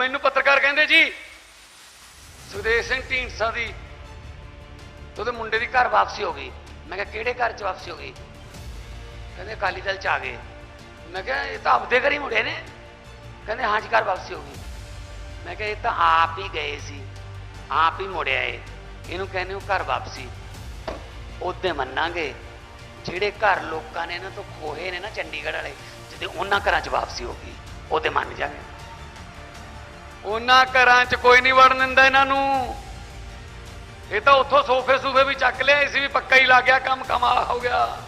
ਮੈਨੂੰ ਪੱਤਰਕਾਰ ਕਹਿੰਦੇ ਜੀ, ਸੁਖਦੇਵ ਸਿੰਘ ਢੀਂਡਸਾ ਦੀ ਤੇ ਉਹਦੇ ਮੁੰਡੇ ਦੀ ਘਰ ਵਾਪਸੀ ਹੋ ਗਈ। ਮੈਂ ਕਿਹਾ, ਕਿਹੜੇ ਘਰ 'ਚ ਵਾਪਸੀ ਹੋ ਗਈ? ਕਹਿੰਦੇ, ਅਕਾਲੀ ਦਲ 'ਚ ਆ ਗਏ। ਮੈਂ ਕਿਹਾ, ਇਹ ਤਾਂ ਆਪਦੇ ਘਰ ਹੀ ਮੁੜੇ ਨੇ। ਕਹਿੰਦੇ, ਹਾਂ ਜੀ, ਘਰ ਵਾਪਸੀ ਹੋ ਗਈ। ਮੈਂ ਕਿਹਾ, ਇਹ ਤਾਂ ਆਪ ਹੀ ਗਏ ਸੀ। ਆਪ ਹੀ ਮੁੜਿਆ ਏ ਇਹਨੂੰ ਕਹਿੰਦੇ ਉਹ ਘਰ ਵਾਪਸੀ। ਉਹਦੇ ਮੰਨਾਂਗੇ। ਜਿਹੜੇ ਘਰ ਲੋਕਾਂ ਨੇ ਇਹਨਾਂ ਤੋਂ ਖੋਹੇ ਨੇ ਨਾ ਚੰਡੀਗੜ੍ਹ ਵਾਲੇ, ਜਿਹਦੇ ਉਹਨਾਂ ਘਰਾਂ 'ਚ ਵਾਪਸੀ ਹੋ ਗਈ, ਉਹਦੇ ਮੰਨ ਜਾਗੇ। ਉਹਨਾਂ ਘਰਾਂ 'ਚ ਕੋਈ ਨਹੀਂ ਵੜਨ ਦਿੰਦਾ ਇਹਨਾਂ ਨੂੰ। ਇਹ ਤਾਂ ਉੱਥੋਂ ਸੋਫੇ ਸੂਫੇ ਵੀ ਚੱਕ ਲਿਆ ਸੀ ਵੀ ਪੱਕਾ ਹੀ ਲੱਗ ਗਿਆ ਕੰਮ ਕਮਾ ਹੋ ਗਿਆ।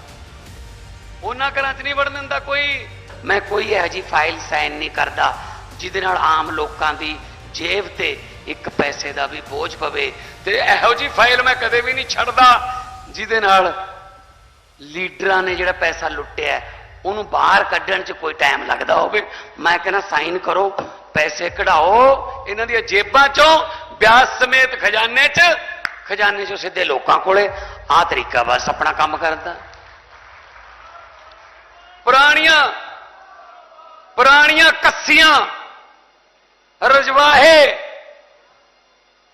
ਉਹਨਾਂ ਘਰਾਂ 'ਚ ਨਹੀਂ ਵੜਨ ਦਿੰਦਾ ਕੋਈ। ਮੈਂ ਕੋਈ ਇਹੋ ਜੀ ਫਾਈਲ ਸਾਈਨ ਨਹੀਂ ਕਰਦਾ ਜਿਹਦੇ ਨਾਲ ਆਮ ਲੋਕਾਂ ਦੀ ਜੇਬ ਤੇ ਇੱਕ ਪੈਸੇ ਦਾ ਵੀ ਬੋਝ ਪਵੇ। ਤੇ ਇਹੋ ਜੀ ਫਾਈਲ ਮੈਂ ਕਦੇ ਵੀ ਨਹੀਂ ਛੱਡਦਾ ਜਿਹਦੇ ਨਾਲ ਲੀਡਰਾਂ ਨੇ ਜਿਹੜਾ ਪੈਸਾ ਲੁੱਟਿਆ ਉਹਨੂੰ ਬਾਹਰ ਕੱਢਣ 'ਚ ਕੋਈ ਟਾਈਮ ਲੱਗਦਾ ਹੋਵੇ। ਮੈਂ ਕਹਿੰਦਾ ਸਾਈਨ ਕਰੋ। ਪੈਸੇ ਕਢਾਓ, ਇਹਨਾਂ ਦੀਆਂ ਜੇਬਾਂ 'ਚੋਂ ਵਿਆਜ ਸਮੇਤ ਖਜ਼ਾਨੇ 'ਚ, ਖਜ਼ਾਨੇ 'ਚੋਂ ਸਿੱਧੇ ਲੋਕਾਂ ਕੋਲੇ। ਆਹ ਤਰੀਕਾ ਬਸ ਆਪਣਾ ਕੰਮ ਕਰਦਾ ਪੁਰਾਣੀਆਂ ਪੁਰਾਣੀਆਂ ਕੱਸੀਆਂ, ਰਜਵਾਹੇ,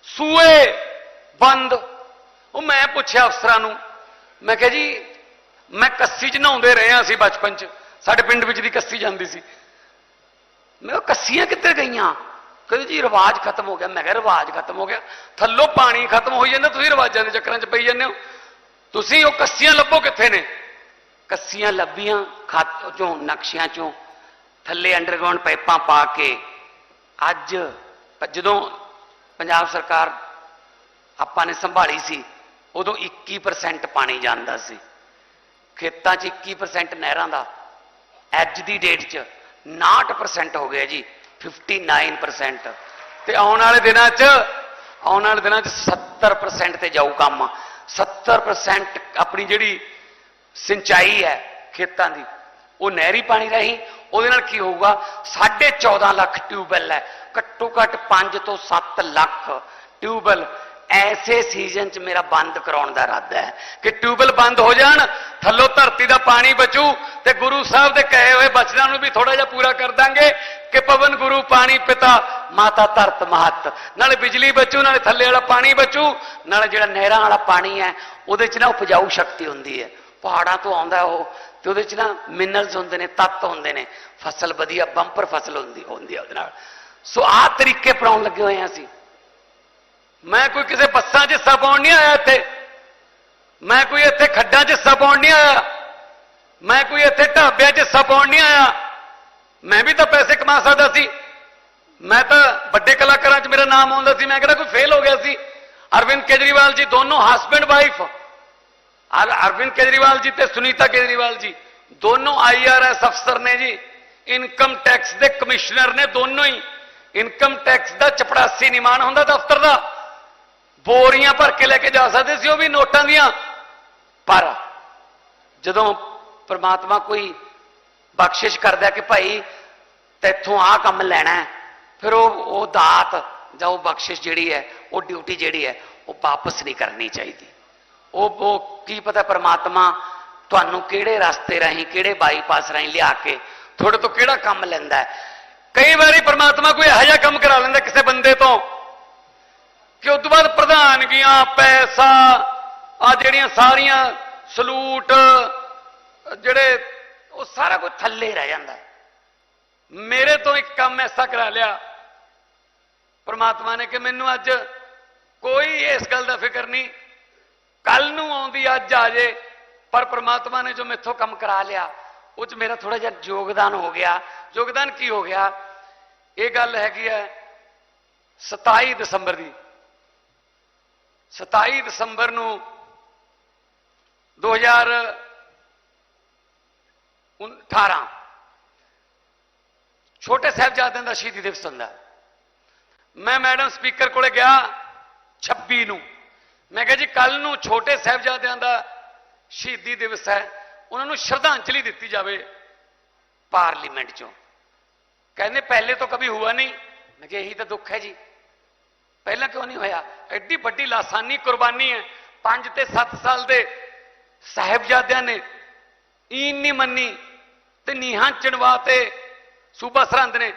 ਸੂਏ ਬੰਦ। ਉਹ ਮੈਂ ਪੁੱਛਿਆ ਅਫਸਰਾਂ ਨੂੰ, ਮੈਂ ਕਿਹਾ ਜੀ, ਮੈਂ ਕੱਸੀ 'ਚ ਨਹਾਉਂਦੇ ਰਹੇ ਹਾਂ ਅਸੀਂ ਬਚਪਨ 'ਚ। ਸਾਡੇ ਪਿੰਡ ਵਿੱਚ ਦੀ ਕੱਸੀ ਜਾਂਦੀ ਸੀ। ਮੈਂ ਕਿਹਾ, ਕੱਸੀਆਂ ਕਿੱਧਰ ਗਈਆਂ? ਕਹਿੰਦੇ ਜੀ, ਰਿਵਾਜ ਖਤਮ ਹੋ ਗਿਆ। ਮੈਂ ਕਿਹਾ, ਰਿਵਾਜ ਖਤਮ ਹੋ ਗਿਆ। ਥੱਲੋਂ ਪਾਣੀ ਖਤਮ ਹੋਈ ਜਾਂਦਾ, ਤੁਸੀਂ ਰਿਵਾਜਾਂ ਦੇ ਚੱਕਰਾਂ 'ਚ ਪਈ ਜਾਂਦੇ ਹੋ। ਤੁਸੀਂ ਉਹ ਕੱਸੀਆਂ ਲੱਭੋ ਕਿੱਥੇ ਨੇ? ਕੱਸੀਆਂ ਲੱਭੀਆਂ, ਖਾਤ ਚੋਂ, ਨਕਸ਼ਿਆਂ ਚੋਂ, ਥੱਲੇ ਅੰਡਰਗਰਾਉਂਡ ਪਾਈਪਾਂ ਪਾ ਕੇ। ਅੱਜ ਜਦੋਂ ਪੰਜਾਬ ਸਰਕਾਰ ਆਪਾਂ ਨੇ ਸੰਭਾਲੀ ਸੀ, ਉਦੋਂ 21% ਪਾਣੀ ਜਾਂਦਾ ਸੀ। ਖੇਤਾਂ 'ਚ 21% ਨਹਿਰਾਂ ਦਾ। ਅੱਜ ਦੀ ਡੇਟ 'ਚ 59% ਹੋ ਗਿਆ ਜੀ 59% ਤੇ ਆਉਣ ਵਾਲੇ ਦਿਨਾਂ 'ਚ, ਆਉਣ ਵਾਲੇ ਦਿਨਾਂ 'ਚ 70% ਤੇ ਜਾਊ ਕੰਮ। 70% ਆਪਣੀ ਜਿਹੜੀ ਸਿੰਚਾਈ ਹੈ ਖੇਤਾਂ ਦੀ, ਉਹ ਨਹਿਰੀ ਪਾਣੀ ਰਹੀ, ਉਹਦੇ ਨਾਲ ਕੀ ਹੋਊਗਾ? 14.5 ਲੱਖ ਟਿਊਬਵੈਲ ਹੈ। ਘੱਟੋ ਘੱਟ 5 ਤੋਂ 7 ਲੱਖ ਟਿਊਬਵੈਲ ਐਸੇ ਸੀਜ਼ਨ 'ਚ ਮੇਰਾ ਬੰਦ ਕਰਾਉਣ ਦਾ ਇਰਾਦਾ ਹੈ ਕਿ ਟਿਊਬਵੈਲ ਬੰਦ ਹੋ ਜਾਣ, ਥੱਲੋਂ ਧਰਤੀ ਦਾ ਪਾਣੀ ਬਚੂ ਤੇ ਗੁਰੂ ਸਾਹਿਬ ਦੇ ਕਹੇ ਹੋਏ ਬਚਨਾਂ ਨੂੰ ਵੀ ਥੋੜਾ ਜਿਹਾ ਪੂਰਾ ਕਰ ਦਾਂਗੇ ਕਿ ਪਵਨ ਗੁਰੂ, ਪਾਣੀ ਪਿਤਾ, ਮਾਤਾ ਧਰਤ ਮਹਤ। ਨਾਲੇ ਬਿਜਲੀ ਬਚੂ, ਨਾਲੇ ਥੱਲੇ ਵਾਲਾ ਪਾਣੀ ਬਚੂ, ਨਾਲੇ ਜਿਹੜਾ ਨਹਿਰਾਂ ਵਾਲਾ ਪਾਣੀ ਹੈ, ਉਹਦੇ 'ਚ ਨਾ ਉਪਜਾਊ ਸ਼ਕਤੀ ਹੁੰਦੀ ਹੈ। ਪਹਾੜਾਂ ਤੋਂ ਆਉਂਦਾ ਉਹ, ਤੇ ਉਹਦੇ 'ਚ ਨਾ ਮਿਨਰਲਸ ਹੁੰਦੇ ਨੇ, ਤੱਤ ਹੁੰਦੇ ਨੇ। ਫਸਲ ਵਧੀਆ, ਬੰਪਰ ਫਸਲ ਹੁੰਦੀ ਹੁੰਦੀ ਹੈ ਉਹਦੇ ਨਾਲ। ਸੋ ਆਹ ਤਰੀਕੇ ਅਪਣਾਉਣ ਲੱਗੇ ਹੋਏ ਹਾਂ ਅਸੀਂ। ਮੈਂ ਕੋਈ ਕਿਸੇ ਬੱਸਾਂ 'ਚ ਹਿੱਸਾ ਪਾਉਣ ਨਹੀਂ ਆਇਆ ਇੱਥੇ। ਮੈਂ ਕੋਈ ਇੱਥੇ ਖੱਡਾਂ 'ਚ ਹਿੱਸਾ ਪਾਉਣ ਨਹੀਂ ਆਇਆ। ਮੈਂ ਕੋਈ ਇੱਥੇ ਢਾਬਿਆਂ 'ਚ ਹਿੱਸਾ ਪਾਉਣ ਨਹੀਂ ਆਇਆ। ਮੈਂ ਵੀ ਤਾਂ ਪੈਸੇ ਕਮਾ ਸਕਦਾ ਸੀ। ਮੈਂ ਤਾਂ ਵੱਡੇ ਕਲਾਕਾਰਾਂ 'ਚ ਮੇਰਾ ਨਾਮ ਆਉਂਦਾ ਸੀ। ਮੈਂ ਕਿਹੜਾ ਕੋਈ ਫੇਲ ਹੋ ਗਿਆ ਸੀ। ਅਰਵਿੰਦ ਕੇਜਰੀਵਾਲ ਜੀ ਦੋਨੋਂ ਹਸਬੰਡ ਵਾਈਫ ਅਰ, ਅਰਵਿੰਦ ਕੇਜਰੀਵਾਲ ਜੀ ਤੇ ਸੁਨੀਤਾ ਕੇਜਰੀਵਾਲ ਜੀ ਦੋਨੋਂ ਆਈਆਰਐਸ ਅਫਸਰ ਨੇ ਜੀ। ਇਨਕਮ ਟੈਕਸ ਦੇ ਕਮਿਸ਼ਨਰ ਨੇ ਦੋਨੋਂ ਹੀ। ਇਨਕਮ ਟੈਕਸ ਦਾ ਚਪੜਾਸੀ ਨਿਮਾਨ ਹੁੰਦਾ ਦਫ਼ਤਰ ਦਾ। ਬੋਰੀਆਂ ਭਰ ਕੇ ਲੈ ਕੇ ਜਾ ਸਕਦੇ ਸੀ ਉਹ ਵੀ ਨੋਟਾਂ ਦੀਆਂ। ਪਰ ਜਦੋਂ ਪ੍ਰਮਾਤਮਾ ਕੋਈ ਬਖਸ਼ਿਸ਼ ਕਰਦਾ ਕਿ ਭਾਈ ਤੈਥੋਂ ਆਹ ਕੰਮ ਲੈਣਾ ਫਿਰ ਉਹ ਉਹ ਦਾਤ ਜਾਂ ਉਹ ਬਖਸ਼ਿਸ਼ ਜਿਹੜੀ ਹੈ, ਉਹ ਡਿਊਟੀ ਜਿਹੜੀ ਹੈ, ਉਹ ਵਾਪਸ ਨਹੀਂ ਕਰਨੀ ਚਾਹੀਦੀ। ਉਹ ਉਹ ਕੀ ਪਤਾ ਪਰਮਾਤਮਾ ਤੁਹਾਨੂੰ ਕਿਹੜੇ ਰਸਤੇ ਰਾਹੀਂ, ਕਿਹੜੇ ਬਾਈਪਾਸ ਰਾਹੀਂ ਲਿਆ ਕੇ ਤੁਹਾਡੇ ਤੋਂ ਕਿਹੜਾ ਕੰਮ ਲੈਂਦਾ ਕਈ ਵਾਰੀ ਪਰਮਾਤਮਾ ਕੋਈ ਇਹੋ ਜਿਹਾ ਕੰਮ ਕਰਾ ਲੈਂਦਾ ਕਿਸੇ ਬੰਦੇ ਤੋਂ ਕਿ ਉਸ ਤੋਂ ਬਾਅਦ ਪ੍ਰਧਾਨਗੀਆਂ, ਪੈਸਾ ਆ ਜਿਹੜੀਆਂ ਸਾਰੀਆਂ ਸਲੂਟ, ਜਿਹੜੇ ਉਹ ਸਾਰਾ ਕੁਝ ਥੱਲੇ ਰਹਿ ਜਾਂਦਾ। ਮੇਰੇ ਤੋਂ ਇੱਕ ਕੰਮ ਐਸਾ ਕਰਾ ਲਿਆ। ਪਰਮਾਤਮਾ ਨੇ ਕਿ ਮੈਨੂੰ ਅੱਜ ਕੋਈ ਇਸ ਗੱਲ ਦਾ ਫਿਕਰ ਨਹੀਂ। ਕੱਲ ਨੂੰ ਆਉਂਦੀ, ਅੱਜ ਆ ਜੇ। ਪਰ ਪ੍ਰਮਾਤਮਾ ਨੇ ਜੋ ਮੈਥੋਂ ਕੰਮ ਕਰਾ ਲਿਆ, ਉਹ ਚ ਮੇਰਾ ਥੋੜਾ ਜਿਹਾ ਯੋਗਦਾਨ ਹੋ ਗਿਆ। ਯੋਗਦਾਨ ਕੀ ਹੋ ਗਿਆ? ਇਹ ਗੱਲ ਹੈਗੀ ਹੈ 27 ਦਸੰਬਰ ਦੀ। 27 ਦਸੰਬਰ ਨੂੰ 2018 ਛੋਟੇ ਸਾਹਿਬਜ਼ਾਦਿਆਂ ਦਾ ਸ਼ਹੀਦੀ ਦਿਵਸ ਹੁੰਦਾ। ਮੈਂ ਮੈਡਮ ਸਪੀਕਰ ਕੋਲੇ ਗਿਆ 26 ਨੂੰ। ਮੈਂ ਕਿਹਾ ਜੀ ਕੱਲ ਨੂੰ ਛੋਟੇ ਸਾਹਿਬਜ਼ਾਦਿਆਂ ਦਾ ਸ਼ਹੀਦੀ ਦਿਵਸ ਹੈ। ਉਹਨਾਂ ਨੂੰ ਸ਼ਰਧਾਂਜਲੀ ਦਿੱਤੀ ਜਾਵੇ ਪਾਰਲੀਮੈਂਟ 'ਚੋਂ। ਕਹਿੰਦੇ, ਪਹਿਲੇ ਤੋਂ ਕਦੀ ਹੋਇਆ ਨਹੀਂ। ਮੈਂ ਕਿਹਾ, ਇਹੀ ਤਾਂ ਦੁੱਖ ਹੈ ਜੀ। ਪਹਿਲਾਂ ਕਿਉਂ ਨਹੀਂ ਹੋਇਆ? ਐਡੀ ਵੱਡੀ ਲਾਸਾਨੀ ਕੁਰਬਾਨੀ ਹੈ। 5 ਤੇ 7 ਸਾਲ ਦੇ ਸਾਹਿਬਜ਼ਾਦਿਆਂ ਨੇ ਈਨ ਨਹੀਂ ਮੰਨੀ ਤੇ ਨੀਹਾਂ ਚਣਵਾ ਤੇ ਸੂਬਾ ਸਰਹੰਦ ਨੇ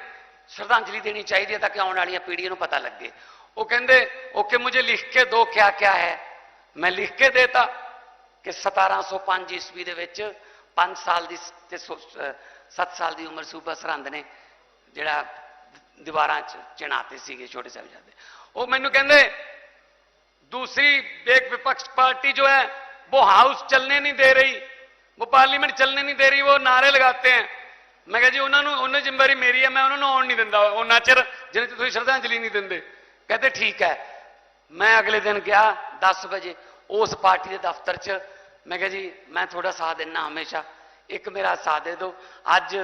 ਸ਼ਰਧਾਂਜਲੀ ਦੇਣੀ ਚਾਹੀਦੀ ਹੈ ਤਾਂ ਕਿ ਆਉਣ ਵਾਲੀਆਂ ਪੀੜ੍ਹੀਆਂ ਨੂੰ ਪਤਾ ਲੱਗੇ। ਉਹ ਕਹਿੰਦੇ, ਓਕੇ, ਮੁਝੇ ਲਿਖ ਕੇ ਦੋ ਕਿਆ ਕਿਆ ਹੈ। ਮੈਂ ਲਿਖ ਕੇ ਦੇਤਾ ਕਿ 1705 ਈਸਵੀ ਦੇ ਵਿੱਚ 5 ਸਾਲ ਦੀ ਤੇ 7 ਸਾਲ ਦੀ ਉਮਰ ਸੂਬਾ ਸਰਹੰਦ ਨੇ ਜਿਹੜਾ ਦੀਵਾਰਾਂ 'ਚ ਚਿਣਾਤੇ ਸੀਗੇ ਛੋਟੇ ਸਾਹਿਬਜ਼ਾਦੇ। ਉਹ ਮੈਨੂੰ ਕਹਿੰਦੇ दूसरी एक विपक्ष पार्टी जो है वो हाउस चलने नहीं दे रही वो पार्लियामेंट चलने नहीं दे रही वो नारे लगाते हैं ਮੈਂ ਕਿਹਾ ਜੀ ਉਹਨਾਂ ਨੂੰ ਉਹਨਾਂ ਜ਼ਿੰਮੇਵਾਰੀ ਮੇਰੀ ਹੈ ਮੈਂ ਉਹਨਾਂ ਨੂੰ ਆਉਣ ਨਹੀਂ ਦਿੰਦਾ ਉਹਨਾਂ ਚਿਰ ਜਿੰਨੇ ਚਿਰ ਤੁਸੀਂ ਸ਼ਰਧਾਂਜਲੀ ਨਹੀਂ ਦਿੰਦੇ ਕਹਿੰਦੇ ਠੀਕ ਹੈ ਮੈਂ ਅਗਲੇ ਦਿਨ ਗਿਆ 10 ਵਜੇ ਉਸ ਪਾਰਟੀ ਦੇ ਦਫ਼ਤਰ 'ਚ ਮੈਂ ਕਿਹਾ ਜੀ ਮੈਂ ਤੁਹਾਡਾ ਸਾਥ ਦਿੰਨਾ ਹਮੇਸ਼ਾ ਇੱਕ ਮੇਰਾ ਸਾਥ ਦੇ ਦਿਓ ਅੱਜ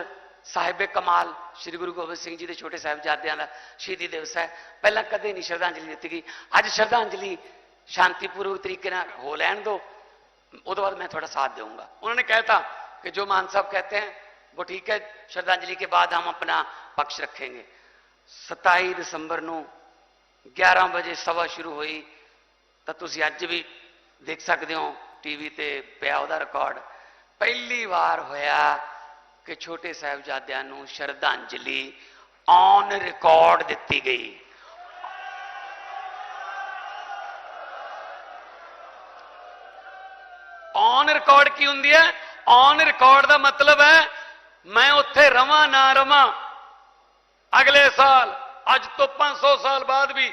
ਸਾਹਿਬੇ ਕਮਾਲ ਸ੍ਰੀ ਗੁਰੂ ਗੋਬਿੰਦ ਸਿੰਘ ਜੀ ਦੇ ਛੋਟੇ ਸਾਹਿਬਜ਼ਾਦਿਆਂ ਦਾ ਸ਼ਹੀਦੀ ਦਿਵਸ ਹੈ ਪਹਿਲਾਂ ਕਦੇ ਨਹੀਂ ਸ਼ਰਧਾਂਜਲੀ ਦਿੱਤੀ ਗਈ ਅੱਜ ਸ਼ਰਧਾਂਜਲੀ ਸ਼ਾਂਤੀਪੂਰਵਕ ਤਰੀਕੇ ਨਾਲ ਹੋ ਲੈਣ ਦਿਓ ਉਹਦੇ बाद मैं थोड़ा साथ दूंगा उन्होंने कहता कि जो मान साहब कहते हैं वो ठीक है श्रद्धांजलि के बाद हम अपना पक्ष रखेंगे 27 ਦਸੰਬਰ ਨੂੰ 11 ਵਜੇ ਸਭਾ ਸ਼ੁਰੂ ਹੋਈ ਤਾਂ ਤੁਸੀਂ ਅੱਜ ਵੀ ਦੇਖ ਸਕਦੇ ਹੋ ਟੀਵੀ ਤੇ ਪਿਆ ਉਹਦਾ ਰਿਕਾਰਡ ਪਹਿਲੀ ਵਾਰ ਹੋਇਆ ਕਿ ਛੋਟੇ ਸਾਹਿਬਜ਼ਾਦਿਆਂ ਨੂੰ ਸ਼ਰਧਾਂਜਲੀ ਔਨ ਰਿਕਾਰਡ ਦਿੱਤੀ ਗਈ। ਔਨ ਰਿਕਾਰਡ ਕੀ ਹੁੰਦੀ ਹੈ? ਔਨ ਰਿਕਾਰਡ ਦਾ ਮਤਲਬ ਹੈ, ਮੈਂ ਉੱਥੇ ਰਵਾਂ ਨਾ ਰਵਾਂ। ਅਗਲੇ ਸਾਲ, ਅੱਜ ਤੋਂ 500 ਸਾਲ ਬਾਅਦ ਵੀ,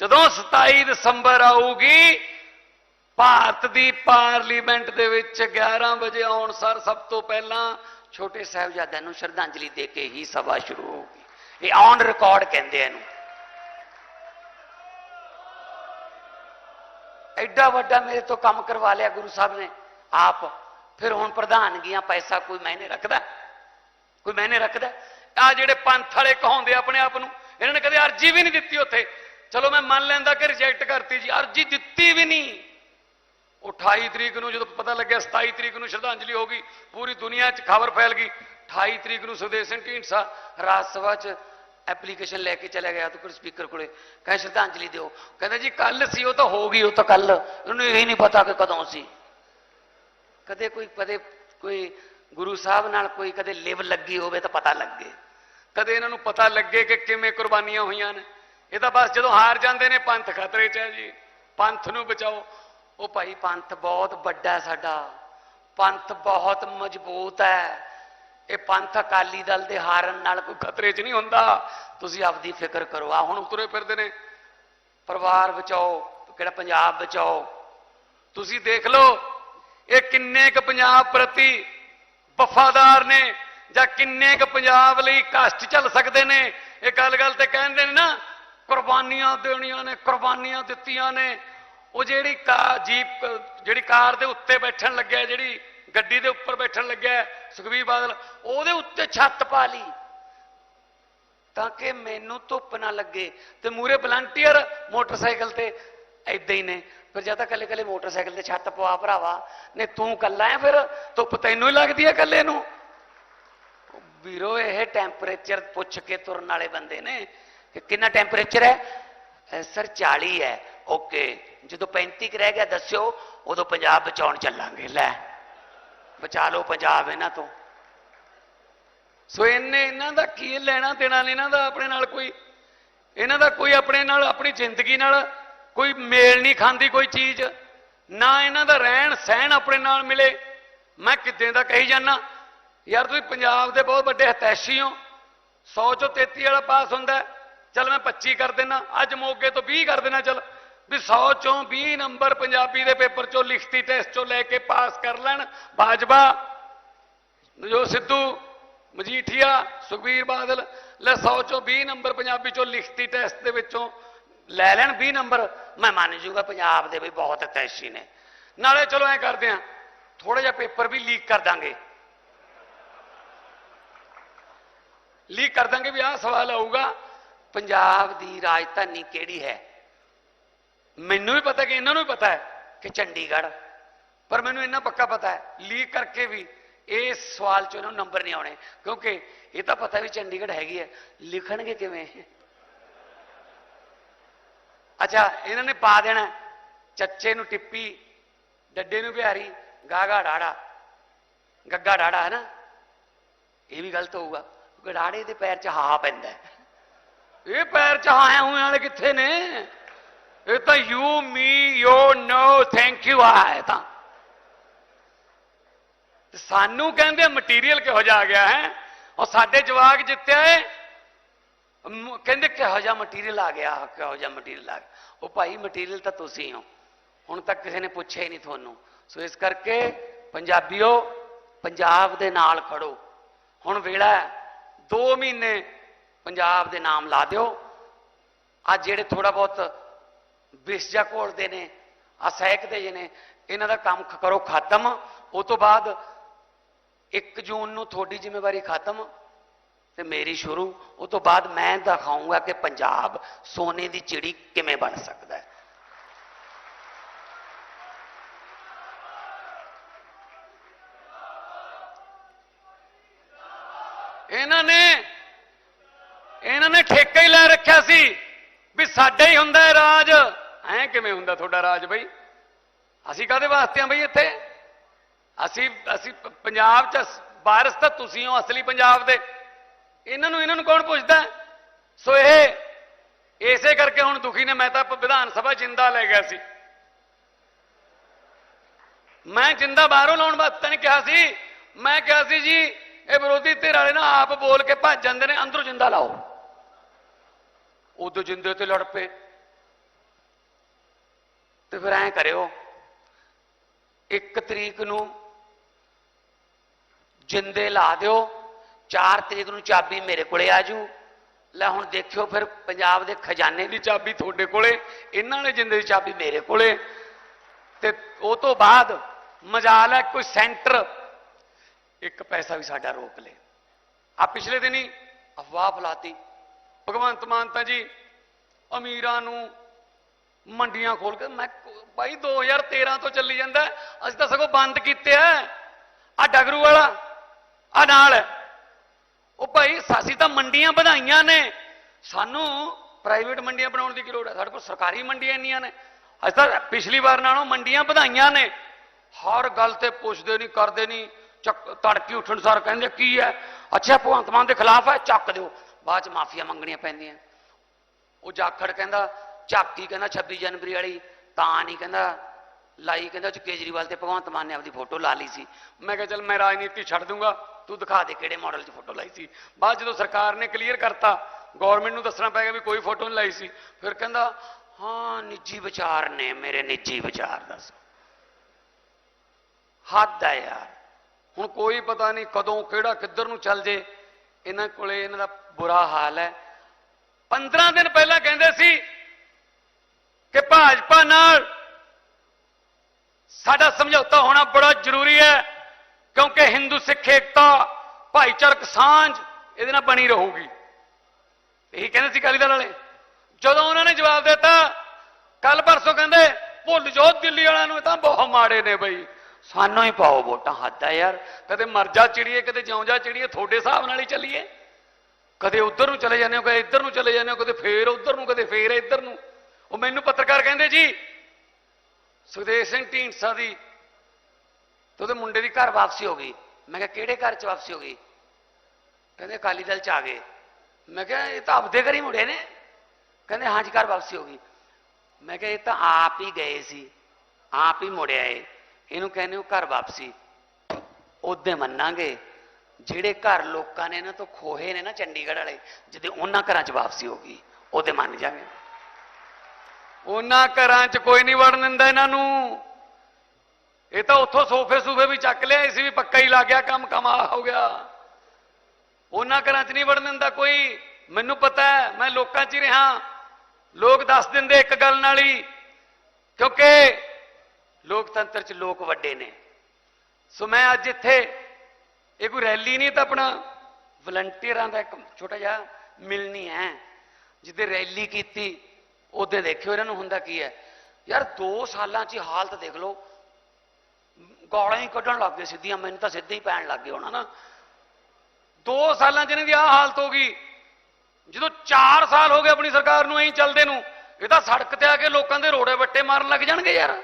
ਜਦੋਂ 27 ਦਸੰਬਰ ਆਊਗੀ, ਭਾਰਤ ਦੀ ਪਾਰਲੀਮੈਂਟ ਦੇ ਵਿੱਚ 11 ਵਜੇ ਆਉਣ ਸਰ ਸਭ ਤੋਂ ਪਹਿਲਾਂ ਛੋਟੇ ਸਾਹਿਬਜ਼ਾਦਿਆਂ ਨੂੰ ਸ਼ਰਧਾਂਜਲੀ ਦੇ ਕੇ ਹੀ ਸਭਾ ਸ਼ੁਰੂ ਹੋਊਗੀ। ਇਹ ਔਨ ਰਿਕਾਰਡ ਕਹਿੰਦੇ ਇਹਨੂੰ। ਐਡਾ ਵੱਡਾ ਮੇਰੇ ਤੋਂ ਕੰਮ ਕਰਵਾ ਲਿਆ ਗੁਰੂ ਸਾਹਿਬ ਨੇ। ਆਪ ਫਿਰ ਹੁਣ ਪ੍ਰਧਾਨਗੀਆਂ ਪੈਸਾ ਕੋਈ ਮਾਇਨੇ ਰੱਖਦਾ? ਕੋਈ ਮਾਇਨੇ ਰੱਖਦਾ? ਆ ਜਿਹੜੇ ਪੰਥ ਵਾਲੇ ਕਹਾਉਂਦੇ ਆਪਣੇ ਆਪ ਨੂੰ, ਇਹਨਾਂ ਨੇ ਕਦੇ ਅਰਜੀ ਵੀ ਨਹੀਂ ਦਿੱਤੀ ਉੱਥੇ। ਚਲੋ ਮੈਂ ਮੰਨ ਲੈਂਦਾ ਕਿ ਰਿਜੈਕਟ ਕਰਤੀ ਜੀ, ਅਰਜੀ ਦਿੱਤੀ ਵੀ ਨਹੀਂ। 28 ਤਰੀਕ ਨੂੰ ਜਦੋਂ ਪਤਾ ਲੱਗਿਆ 27 ਤਰੀਕ ਨੂੰ ਸ਼ਰਧਾਂਜਲੀ ਹੋ ਗਈ, ਪੂਰੀ ਦੁਨੀਆ 'ਚ ਖਬਰ ਫੈਲ ਗਈ। 28 ਤਰੀਕ ਨੂੰ ਸੁਖਦੇਵ ਸਿੰਘ ਢੀਂਡਸਾ ਰਾਜ ਸਭਾ 'ਚ ਐਪਲੀਕੇਸ਼ਨ ਲੈ ਕੇ ਚਲਾ ਗਿਆ ਤੇ ਸਪੀਕਰ ਕੋਲੇ ਕਹਿੰਦਾ, ਸ਼ਰਧਾਂਜਲੀ ਦਿਓ। ਕਹਿੰਦਾ, ਜੀ ਕੱਲ ਸੀ, ਉਹ ਤਾਂ ਹੋ ਗਈ, ਉਹ ਤਾਂ ਕੱਲ ਉਹਨੂੰ ਇਹ ਨਹੀਂ ਪਤਾ ਕਿ ਕਦੋਂ ਸੀ। ਕਦੇ ਕੋਈ ਕਦੇ ਕੋਈ ਗੁਰੂ ਸਾਹਿਬ ਨਾਲ ਕੋਈ ਕਦੇ ਲਿਵ ਲੱਗੀ ਹੋਵੇ ਤਾਂ ਪਤਾ ਲੱਗੇ। ਕਦੇ ਇਹਨਾਂ ਨੂੰ ਪਤਾ ਲੱਗੇ ਕਿ ਕਿਵੇਂ ਕੁਰਬਾਨੀਆਂ ਹੋਈਆਂ ਨੇ। ਇਹ ਤਾਂ ਬਸ ਜਦੋਂ ਹਾਰ ਜਾਂਦੇ ਨੇ, ਪੰਥ ਖਤਰੇ 'ਚ ਹੈ ਜੀ। ਪੰਥ ਨੂੰ ਬਚਾਓ। ਉਹ ਭਾਈ ਪੰਥ ਬਹੁਤ ਵੱਡਾ ਸਾਡਾ। ਪੰਥ ਬਹੁਤ ਮਜ਼ਬੂਤ ਹੈ। ਇਹ ਪੰਥ ਅਕਾਲੀ ਦਲ ਦੇ ਹਾਰਨ ਨਾਲ ਕੋਈ ਖਤਰੇ 'ਚ ਨਹੀਂ ਹੁੰਦਾ। ਤੁਸੀਂ ਆਪਦੀ ਫਿਕਰ ਕਰੋ। ਆ ਹੁਣ ਉਤਰੇ ਫਿਰਦੇ ਨੇ। ਪਰਿਵਾਰ ਬਚਾਓ, ਕਿਹੜਾ ਪੰਜਾਬ ਬਚਾਓ। ਤੁਸੀਂ ਦੇਖ ਲਓ, ਇਹ ਕਿੰਨੇ ਕੁ ਪੰਜਾਬ ਪ੍ਰਤੀ ਵਫਾਦਾਰ ਨੇ ਜਾਂ ਕਿੰਨੇ ਕੁ ਪੰਜਾਬ ਲਈ ਕਸ਼ਟ ਚੱਲ ਸਕਦੇ ਨੇ। ਇਹ ਗੱਲ ਗੱਲ ਤੇ ਕਹਿੰਦੇ ਨੇ ਨਾ, ਕੁਰਬਾਨੀਆਂ ਦੇਣੀਆਂ ਨੇ, ਕੁਰਬਾਨੀਆਂ ਦਿੱਤੀਆਂ ਨੇ। ਉਹ ਜਿਹੜੀ ਕਾਰ, ਜੀਪ, ਜਿਹੜੀ ਕਾਰ ਦੇ ਉੱਤੇ ਬੈਠਣ ਲੱਗਿਆ, ਜਿਹੜੀ ਗੱਡੀ ਦੇ ਉੱਪਰ ਬੈਠਣ ਲੱਗਿਆ, ਸੁਖਬੀਰ ਬਾਦਲ, ਉਹਦੇ ਉੱਤੇ ਛੱਤ ਪਾ ਲਈ। ਤਾਂ ਕਿ ਮੈਨੂੰ ਧੁੱਪ ਨਾ ਲੱਗੇ। ਤੇ ਮੂਰੇ ਵਲੰਟੀਅਰ ਮੋਟਰਸਾਈਕਲ ਤੇ ਐਦਾਂ ਹੀ ਨੇ। ਫਿਰ ਜਾਂ ਤਾਂ ਕੱਲੇ ਕੱਲੇ ਮੋਟਰਸਾਈਕਲ ਤੇ ਛੱਤ ਪਵਾ, ਭਰਾਵਾ। ਨੇ ਤੂੰ ਕੱਲਾ ਹੈ ਫਿਰ, ਧੁੱਪ ਤੈਨੂੰ ਹੀ ਲੱਗਦੀ ਹੈ ਕੱਲੇ ਨੂੰ। ਵੀਰੋ, ਇਹ ਟੈਂਪਰੇਚਰ ਪੁੱਛ ਕੇ ਤੁਰਨ ਵਾਲੇ ਬੰਦੇ ਨੇ ਕਿ ਕਿੰਨਾ ਟੈਂਪਰੇਚਰ ਹੈ? ਅਹ ਸਰ 40 ਹੈ। ਓਕੇ ਜਦੋਂ 35 ਕੁ ਰਹਿ ਗਿਆ ਦੱਸਿਓ, ਉਦੋਂ ਪੰਜਾਬ ਬਚਾਉਣ ਚੱਲਾਂਗੇ। ਲੈ, ਬਚਾ ਲਓ ਪੰਜਾਬ ਇਹਨਾਂ ਤੋਂ। ਸੋ ਇਹਨੇ ਇਹਨਾਂ ਦਾ ਕੀ ਲੈਣਾ ਦੇਣਾ ਨਹੀਂ ਇਹਨਾਂ ਦਾ ਆਪਣੇ ਨਾਲ ਕੋਈ, ਇਹਨਾਂ ਦਾ ਕੋਈ ਆਪਣੇ ਨਾਲ, ਆਪਣੀ ਜ਼ਿੰਦਗੀ ਨਾਲ ਕੋਈ ਮੇਲ ਨਹੀਂ ਖਾਂਦੀ ਕੋਈ ਚੀਜ਼। ਨਾ ਇਹਨਾਂ ਦਾ ਰਹਿਣ ਸਹਿਣ ਆਪਣੇ ਨਾਲ ਮਿਲੇ। ਮੈਂ ਕਿਤੇ ਦਾ ਕਹੀ ਜਾਣਾ ਯਾਰ ਤੁਸੀਂ ਪੰਜਾਬ ਦੇ ਬਹੁਤ ਵੱਡੇ ਹਤੈਸ਼ੀ ਹੋ। 100 ਚੋਂ 33 ਵਾਲਾ ਪਾਸ ਹੁੰਦਾ। ਹੈ। ਚੱਲ ਮੈਂ 25 ਕਰ ਦੇਣਾ ਅੱਜ ਮੋਗੇ ਤੋਂ 20 ਕਰ ਦੇਣਾ ਚੱਲ। ਵੀ 100 ਚੋਂ 20 ਨੰਬਰ ਪੰਜਾਬੀ ਦੇ ਪੇਪਰ ਚੋਂ ਲਿਖਤੀ ਟੈਸਟ ਚੋਂ ਲੈ ਕੇ ਪਾਸ ਕਰ ਲੈਣ। ਬਾਜਵਾ, ਜੋ ਸਿੱਧੂ, ਮਜੀਠੀਆ, ਸੁਖਬੀਰ ਬਾਦਲ, ਲੈ 100 ਚੋਂ 20 ਨੰਬਰ ਪੰਜਾਬੀ ਚੋਂ ਲਿਖਤੀ ਟੈਸਟ ਦੇ ਵਿੱਚੋਂ ਲੈ ਲੈਣ 20 ਨੰਬਰ। ਮੈਂ ਮੰਨ ਜੂਗਾ ਪੰਜਾਬ ਦੇ ਵੀ ਬਹੁਤ ਤੈਸ਼ੀ ਨੇ। ਨਾਲੇ ਚਲੋ ਐ ਕਰਦੇ ਆ ਥੋੜਾ ਜਿਹਾ ਪੇਪਰ ਵੀ ਲੀਕ ਕਰ ਦਾਂਗੇ। ਲੀਕ ਕਰ ਦਾਂਗੇ ਵੀ ਆਹ ਸਵਾਲ ਆਊਗਾ, ਪੰਜਾਬ ਦੀ ਰਾਜਧਾਨੀ ਕਿਹੜੀ ਹੈ? ਮੈਨੂੰ ਵੀ ਪਤਾ ਕਿ ਇਹਨਾਂ ਨੂੰ ਵੀ ਪਤਾ ਹੈ ਕਿ ਚੰਡੀਗੜ੍ਹ, ਪਰ ਮੈਨੂੰ ਇੰਨਾ ਪੱਕਾ ਪਤਾ ਹੈ ਲੀਕ ਕਰਕੇ ਵੀ ਇਸ ਸਵਾਲ 'ਚ ਉਹਨਾਂ ਨੂੰ ਨੰਬਰ ਨਹੀਂ ਆਉਣੇ, ਕਿਉਂਕਿ ਇਹ ਤਾਂ ਪਤਾ ਵੀ ਚੰਡੀਗੜ੍ਹ ਹੈਗੀ ਹੈ। ਲਿਖਣਗੇ ਕਿਵੇਂ? ਅੱਛਾ, ਇਹਨਾਂ ਨੇ ਪਾ ਦੇਣਾ ਚੱਚੇ ਨੂੰ ਟਿੱਪੀ, ਡੱਡੇ ਨੂੰ ਬਿਹਾਰੀ, ਗਾਗਾ ਡਾੜਾ, ਗੱਗਾ ਡਾੜਾ ਹੈ ਨਾ ਇਹ ਵੀ ਗਲਤ ਹੋਊਗਾ, ਕਿਉਂਕਿ ਦੇ ਪੈਰ 'ਚ ਹਾ ਪੈਂਦਾ ਇਹ ਪੈਰ ਚ ਆਏ ਹੋਏ ਵਾਲੇ ਕਿੱਥੇ ਨੇ? ਇਹ ਤਾਂ ਯੂ ਮੀ ਯੋ ਨੋ ਥੈਂਕ ਯੂ ਆਏ ਤਾਂ ਸਾਨੂੰ ਕਹਿੰਦੇ ਮਟੀਰੀਅਲ ਕਿਹੋ ਜਿਹਾ ਆ ਗਿਆ ਹੈ? ਉਹ ਸਾਡੇ ਜਵਾਕ ਜਿੱਤਿਆ ਏ ਕਹਿੰਦੇ ਕਿਹੋ ਜਿਹਾ ਮਟੀਰੀਅਲ ਆ ਗਿਆ, ਕਿਹੋ ਜਿਹਾ ਮਟੀਰੀਅਲ ਆ ਗਿਆ। ਉਹ ਭਾਈ ਮਟੀਰੀਅਲ ਤਾਂ ਤੁਸੀਂ ਹੋ। ਹੁਣ ਤੱਕ ਕਿਸੇ ਨੇ ਪੁੱਛਿਆ ਹੀ ਨਹੀਂ ਤੁਹਾਨੂੰ। ਸੋ ਇਸ ਕਰਕੇ ਪੰਜਾਬੀਓ, ਪੰਜਾਬ ਦੇ ਨਾਲ ਖੜੋ। ਹੁਣ ਵੇਲਾ ਹੈ 2 ਮਹੀਨੇ ਪੰਜਾਬ ਦੇ ਨਾਮ ਲਾ ਦਿਓ। ਆ ਜਿਹੜੇ ਥੋੜਾ ਬਹੁਤ ਵਿਸ਼ ਜਾ ਘੋਲਦੇ ਨੇ ਆ ਸਹਿਕਦੇ ਜੇ ਨੇ, ਇਹਨਾਂ ਦਾ ਕੰਮ ਕਰੋ ਖਤਮ। ਉਹ ਤੋਂ ਬਾਅਦ 1 ਜੂਨ ਨੂੰ ਤੁਹਾਡੀ ਜ਼ਿੰਮੇਵਾਰੀ ਖਤਮ ਤੇ ਮੇਰੀ ਸ਼ੁਰੂ। ਉਹ ਤੋਂ ਬਾਅਦ ਮੈਂ ਦਿਖਾਊਂਗਾ ਕਿ ਪੰਜਾਬ ਸੋਨੇ ਦੀ ਚਿੜੀ ਕਿਵੇਂ ਬਣ ਸਕਦਾ ਹੈ। ਇਹਨਾਂ ਨੇ ਇਹਨਾਂ ਨੇ ਠੇਕਾ ਹੀ ਲੈ ਰੱਖਿਆ ਸੀ ਵੀ ਸਾਡਾ ਹੀ ਹੁੰਦਾ ਹੈ ਰਾਜ। ਐ ਕਿਵੇਂ ਹੁੰਦਾ ਤੁਹਾਡਾ ਰਾਜ ਬਈ? ਅਸੀਂ ਕਾਦੇ ਵਾਸਤੇ ਆ ਬਈ ਇੱਥੇ? ਅਸੀਂ ਅਸੀਂ ਪੰਜਾਬ ਚ ਸ- ਵਾਰਿਸ ਤਾਂ ਤੁਸੀਂ ਹੋ ਅਸਲੀ ਪੰਜਾਬ ਦੇ। ਇਹਨਾਂ ਨੂੰ ਇਹਨਾਂ ਨੂੰ ਕੌਣ ਪੁੱਛਦਾ? ਸੋ ਇਹ, ਇਸੇ ਕਰਕੇ ਹੁਣ ਦੁਖੀ ਨੇ, ਮੈਂ ਤਾਂ ਵਿਧਾਨ ਸਭਾ ਜਿੰਦਾ ਲੈ ਗਿਆ ਸੀ। ਮੈਂ ਜਿੰਦਾ ਬਾਹਰੋਂ ਲਾਉਣ ਵਾਸਤੇ ਨਹੀਂ ਕਿਹਾ ਸੀ। ਮੈਂ ਕਿਹਾ ਸੀ ਜੀ, ਇਹ ਵਿਰੋਧੀ ਧਿਰ ਵਾਲੇ ਨਾ ਆਪ ਬੋਲ ਕੇ ਭੱਜ ਜਾਂਦੇ ਨੇ, ਅੰਦਰੋਂ ਜਿੰਦਾ ਲਾਓ। ਉਦੋਂ ਜਿੰਦੇ ਤੇ ਲੜ ਪਏ। ਤੇ ਫਿਰ ਐਂ ਕਰਿਓ, ਇੱਕ ਤਰੀਕ ਨੂੰ ਜਿੰਦੇ ਲਾ ਦਿਓ 4 ਤਰੀਕ ਨੂੰ ਚਾਬੀ ਮੇਰੇ ਕੋਲੇ ਆ ਜੂ। ਲੈ ਹੁਣ ਦੇਖਿਓ ਫਿਰ ਪੰਜਾਬ ਦੇ ਖਜ਼ਾਨੇ ਦੀ ਚਾਬੀ ਤੁਹਾਡੇ ਕੋਲੇ, ਇਹਨਾਂ ਨੇ ਜਿੰਦੇ ਦੀ ਚਾਬੀ ਮੇਰੇ ਕੋਲੇ। ਤੇ ਉਹ ਤੋਂ ਬਾਅਦ ਮਜਾਲ ਹੈ ਕੋਈ ਸੈਂਟਰ, ਇੱਕ ਪੈਸਾ ਵੀ ਸਾਡਾ ਰੋਕ ਲੇ। ਆ ਪਿਛਲੇ ਦਿਨੀ ਅਫਵਾਹ ਫਲਾਤੀ। ਭਗਵੰਤ ਮਾਨ ਤਾਂ ਜੀ ਅਮੀਰਾਂ ਨੂੰ ਮੰਡੀਆਂ ਖੋਲ ਕੇ ਮੈਂ ਕ- ਬਾਈ 2013 ਤੋਂ ਚੱਲੀ ਜਾਂਦਾ ਅਸੀਂ ਤਾਂ ਸਗੋਂ ਬੰਦ ਕੀਤੇ ਆ ਆ ਡਗਰੂ ਵਾਲਾ ਆ ਨਾਲ ਉਹ ਭਾਈ, ਅਸੀਂ ਤਾਂ ਮੰਡੀਆਂ ਵਧਾਈਆਂ ਨੇ। ਸਾਨੂੰ ਪ੍ਰਾਈਵੇਟ ਮੰਡੀਆਂ ਬਣਾਉਣ ਦੀ ਕੀ ਲੋੜ ਹੈ? ਸਾਡੇ ਕੋਲ ਸਰਕਾਰੀ ਮੰਡੀਆਂ ਇੰਨੀਆਂ ਨੇ। ਅਸੀਂ ਤਾਂ ਪਿਛਲੀ ਵਾਰ ਨਾਲੋਂ ਮੰਡੀਆਂ ਵਧਾਈਆਂ ਨੇ। ਹਰ ਗੱਲ ਤੇ ਪੁੱਛਦੇ ਨਹੀਂ, ਕਰਦੇ ਨਹੀਂ। ਚੱਕ ਤੜਕੀ ਉੱਠਣ ਸਾਰ ਕਹਿੰਦੇ, ਕੀ ਹੈ? ਅੱਛਾ, ਭਗਵੰਤ ਮਾਨ ਦੇ ਖਿਲਾਫ ਹੈ, ਚੱਕ ਦਿਓ। ਬਾਅਦ ਚ ਮਾਫੀਆਂ ਮੰਗਣੀਆਂ ਪੈਂਦੀਆਂ। ਉਹ ਜਾਖੜ ਕਹਿੰਦਾ ਝਾਕੀ ਕਹਿੰਦਾ 26 ਜਨਵਰੀ ਵਾਲੀ, ਤਾਂ ਨਹੀਂ ਕਹਿੰਦਾ। ਲਾਈ ਕਹਿੰਦਾ ਚ ਕੇਜਰੀਵਾਲ ਤੇ ਭਗਵੰਤ ਮਾਨ ਨੇ ਆਪਦੀ ਫੋਟੋ ਲਾ ਲਈ ਸੀ। ਮੈਂ ਕਿਹਾ ਚਲ ਮੈਂ ਰਾਜਨੀਤੀ ਛੱਡ ਦੂੰਗਾ, ਤੂੰ ਦਿਖਾ ਦੇ ਕਿਹੜੇ ਮਾਡਲ 'ਚ ਫੋਟੋ ਲਾਈ ਸੀ। ਬਾਅਦ ਜਦੋਂ ਸਰਕਾਰ ਨੇ ਕਲੀਅਰ ਕਰਤਾ ਗਵਰਨਮੈਂਟ ਨੂੰ ਦੱਸਣਾ ਪੈ ਗਿਆ ਵੀ ਕੋਈ ਫੋਟੋ ਨਹੀਂ ਲਾਈ ਸੀ। ਫਿਰ ਕਹਿੰਦਾ, ਹਾਂ, ਨਿੱਜੀ ਵਿਚਾਰ ਨੇ ਮੇਰੇ ਨਿੱਜੀ ਵਿਚਾਰ ਦੱਸ। ਹੱਦ ਹੈ ਯਾਰ। ਹੁਣ ਕੋਈ ਪਤਾ ਨਹੀਂ ਕਦੋਂ, ਕਿਹੜਾ, ਕਿੱਧਰ ਨੂੰ ਚੱਲ ਜੇ। ਇਹਨਾਂ ਕੋਲੇ ਇਹਨਾਂ ਦਾ ਬੁਰਾ ਹਾਲ ਹੈ। 15 ਦਿਨ ਪਹਿਲਾਂ ਕਹਿੰਦੇ ਸੀ ਕਿ ਭਾਜਪਾ ਨਾਲ ਸਾਡਾ ਸਮਝੌਤਾ ਹੋਣਾ ਬੜਾ ਜ਼ਰੂਰੀ ਹੈ, ਕਿਉਂਕਿ ਹਿੰਦੂ ਸਿੱਖ ਏਕਤਾ, ਭਾਈਚਾਰਕ ਸਾਂਝ ਇਹਦੇ ਨਾਲ ਬਣੀ ਰਹੂਗੀ। ਇਹੀ ਕਹਿੰਦੇ ਸੀ ਅਕਾਲੀ ਦਲ ਵਾਲੇ। ਜਦੋਂ ਉਹਨਾਂ ਨੇ ਜਵਾਬ ਦਿੱਤਾ ਕੱਲ ਪਰਸੋਂ ਕਹਿੰਦੇ, ਭੁੱਲ ਜਾਓ ਦਿੱਲੀ ਵਾਲਿਆਂ ਨੂੰ ਤਾਂ ਬਹੁਤ ਮਾੜੇ ਨੇ ਬਈ। ਸਾਨੂੰ ਹੀ ਪਾਓ ਵੋਟਾਂ, ਹੱਦ ਆ ਯਾਰ। ਕਦੇ ਮਰਜ਼ਾ ਚਿੜੀਏ, ਕਦੇ ਜਿਉਂ ਜਾ ਚਿੜੀਏ, ਤੁਹਾਡੇ ਹਿਸਾਬ ਨਾਲ ਹੀ ਚੱਲੀਏ। ਕਦੇ ਉਧਰ ਨੂੰ ਚਲੇ ਜਾਂਦੇ ਹੋ, ਕਦੇ ਇੱਧਰ ਨੂੰ ਚਲੇ ਜਾਂਦੇ ਹੋ, ਕਦੇ ਫੇਰ ਉਧਰ ਨੂੰ, ਕਦੇ ਫੇਰ ਇੱਧਰ ਨੂੰ। ਉਹ ਮੈਨੂੰ ਪੱਤਰਕਾਰ ਕਹਿੰਦੇ ਜੀ, ਸੁਖਦੇਵ ਸਿੰਘ ਢੀਂਡਸਾ ਦੀ ਤੇ ਉਹਦੇ ਮੁੰਡੇ ਦੀ ਘਰ ਵਾਪਸੀ ਹੋ ਗਈ। ਮੈਂ ਕਿਹਾ, ਕਿਹੜੇ ਘਰ ਚ ਵਾਪਸੀ ਹੋ ਗਈ? ਕਹਿੰਦੇ, ਅਕਾਲੀ ਦਲ ਚ ਆ ਗਏ। ਮੈਂ ਕਿਹਾ, ਇਹ ਤਾਂ ਆਪਦੇ ਘਰ ਹੀ ਮੁੜੇ ਨੇ। ਕਹਿੰਦੇ, ਹਾਂ ਜੀ, ਘਰ ਵਾਪਸੀ ਹੋ ਗਈ। ਮੈਂ ਕਿਹਾ, ਇਹ ਤਾਂ ਆਪ ਹੀ ਗਏ ਸੀ। ਆਪ ਹੀ ਮੁੜਿਆ ਏ ਇਹਨੂੰ ਕਹਿੰਦੇ ਉਹ ਘਰ ਵਾਪਸੀ। ਉਹਦੇ ਮੰਨਾਂਗੇ। ਜਿਹੜੇ ਘਰ ਲੋਕਾਂ ਨੇ ਨਾ, ਤੋਂ ਖੋਹੇ ਨੇ ਨਾ ਚੰਡੀਗੜ੍ਹ ਵਾਲੇ, ਜਿਹਦੇ ਉਹਨਾਂ ਘਰਾਂ 'ਚ ਵਾਪਸੀ ਹੋ ਗਈ, ਉਹਦੇ ਮੰਨ ਜਾਗੇ। ਉਹਨਾਂ ਘਰਾਂ 'ਚ ਕੋਈ ਨਹੀਂ ਵੜਨ ਦਿੰਦਾ ਇਹਨਾਂ ਨੂੰ। ਇਹ ਤਾਂ ਉੱਥੋਂ ਸੋਫੇ ਸੂਫੇ ਵੀ ਚੱਕ ਲਿਆ ਇਸ ਵੀ ਪੱਕਾ ਹੀ ਲੱਗ ਗਿਆ, ਕੰਮ ਕਮਾ ਹੋ ਗਿਆ। ਉਹਨਾਂ ਘਰਾਂ 'ਚ ਨਹੀਂ ਵੜਨ ਦਿੰਦਾ ਕੋਈ। ਮੈਨੂੰ ਪਤਾ ਹੈ, ਮੈਂ ਲੋਕਾਂ 'ਚ ਹੀ ਰਿਹਾ। ਲੋਕ ਦੱਸ ਦਿੰਦੇ ਇੱਕ ਗੱਲ ਨਾਲ ਹੀ, ਕਿਉਂਕਿ ਲੋਕਤੰਤਰ 'ਚ ਲੋਕ ਵੱਡੇ ਨੇ। ਸੋ ਮੈਂ ਅੱਜ ਇੱਥੇ, ਇਹ ਕੋਈ ਰੈਲੀ ਨਹੀਂ ਤਾਂ ਆਪਣਾ ਵਲੰਟੀਅਰਾਂ ਦਾ ਇੱਕ ਛੋਟਾ ਜਿਹਾ ਮਿਲਣੀ ਹੈ ਜਿੱਦੇ ਰੈਲੀ ਕੀਤੀ ਉਹਦੇ ਦੇਖਿਓ ਇਹਨਾਂ ਨੂੰ ਹੁੰਦਾ ਕੀ ਹੈ? ਯਾਰ 2 ਸਾਲਾਂ 'ਚ ਹੀ ਹਾਲਤ ਦੇਖ ਲਓ। ਗਾਲਾਂ ਹੀ ਕੱਢਣ ਲੱਗ ਗਏ ਸਿੱਧੀਆਂ, ਮੈਨੂੰ ਤਾਂ ਸਿੱਧੇ ਹੀ ਪੈਣ ਲੱਗ ਗਏ ਹੋਣਾ ਨਾ। 2 ਸਾਲਾਂ 'ਚ ਇਹਨਾਂ ਦੀ ਆਹ ਹਾਲਤ ਹੋ ਗਈ। ਜਦੋਂ 4 ਸਾਲ ਹੋ ਗਏ ਆਪਣੀ ਸਰਕਾਰ ਨੂੰ ਐਂ ਚੱਲਦੇ ਨੂੰ, ਇਹ ਤਾਂ ਸੜਕ ਤੇ ਆ ਕੇ ਲੋਕਾਂ ਦੇ ਰੋੜੇ ਵੱਟੇ ਮਾਰਨ ਲੱਗ ਜਾਣਗੇ ਯਾਰ।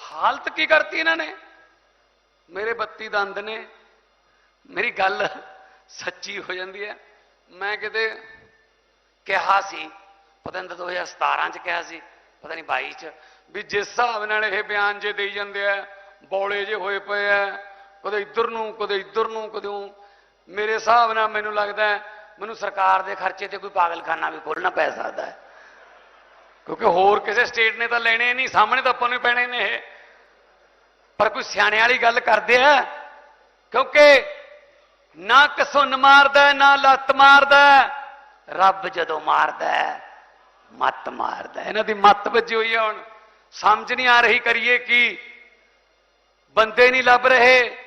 ਹਾਲਤ ਕੀ ਕਰਤੀ ਇਹਨਾਂ ਨੇ? ਮੇਰੇ 32 ਦੰਦ ਨੇ। ਮੇਰੀ ਗੱਲ ਸੱਚੀ ਹੋ ਜਾਂਦੀ ਹੈ। ਮੈਂ ਕਿਤੇ ਕਿਹਾ ਸੀ, ਪਤਾ ਨਹੀਂ 2017 ਚ ਕਿਹਾ ਸੀ, ਪਤਾ ਨਹੀਂ 22 ਚ, ਵੀ ਜਿਸ ਹਿਸਾਬ ਨਾਲ ਇਹ ਬਿਆਨ ਜੇ ਦੇਈ ਜਾਂਦੇ ਆ, ਬੌਲੇ ਜੇ ਹੋਏ ਪਏ ਆ, ਕਦੇ ਇੱਧਰ ਨੂੰ, ਕਦੇ ਇੱਧਰ ਨੂੰ, ਕਦੇ, ਮੇਰੇ ਹਿਸਾਬ ਨਾਲ ਮੈਨੂੰ ਲੱਗਦਾ ਮੈਨੂੰ ਸਰਕਾਰ ਦੇ ਖਰਚੇ ਤੇ ਕੋਈ ਪਾਗਲਖਾਨਾ ਵੀ ਖੋਲਣਾ ਪੈ ਸਕਦਾ ਹੈ। ਕਿਉਂਕਿ ਹੋਰ ਕਿਸੇ ਸਟੇਟ ਨੇ ਤਾਂ ਲੈਣੇ ਨਹੀਂ, ਸਾਹਮਣੇ ਤਾਂ ਆਪਾਂ ਨੂੰ ਪੈਣੇ ਨੇ ਇਹ। ਪਰ ਕੋਈ ਸਿਆਣੇ ਵਾਲੀ ਗੱਲ ਕਰਦੇ ਆ, ਕਿਉਂਕਿ ਨਾ ਕਸੁੰਨ ਮਾਰਦਾ ਨਾ ਲੱਤ ਮਾਰਦਾ ਰੱਬ ਜਦੋਂ ਮਾਰਦਾ ਹੈ, ਮੱਤ ਮਾਰਦਾ ਇਹਨਾਂ ਦੀ ਮੱਤ ਵੱਜੀ ਹੋਈ ਹੈ ਹੁਣ। ਸਮਝ ਨਹੀਂ ਆ ਰਹੀ ਕਰੀਏ ਕੀ। ਬੰਦੇ ਨਹੀਂ ਲੱਭ ਰਹੇ।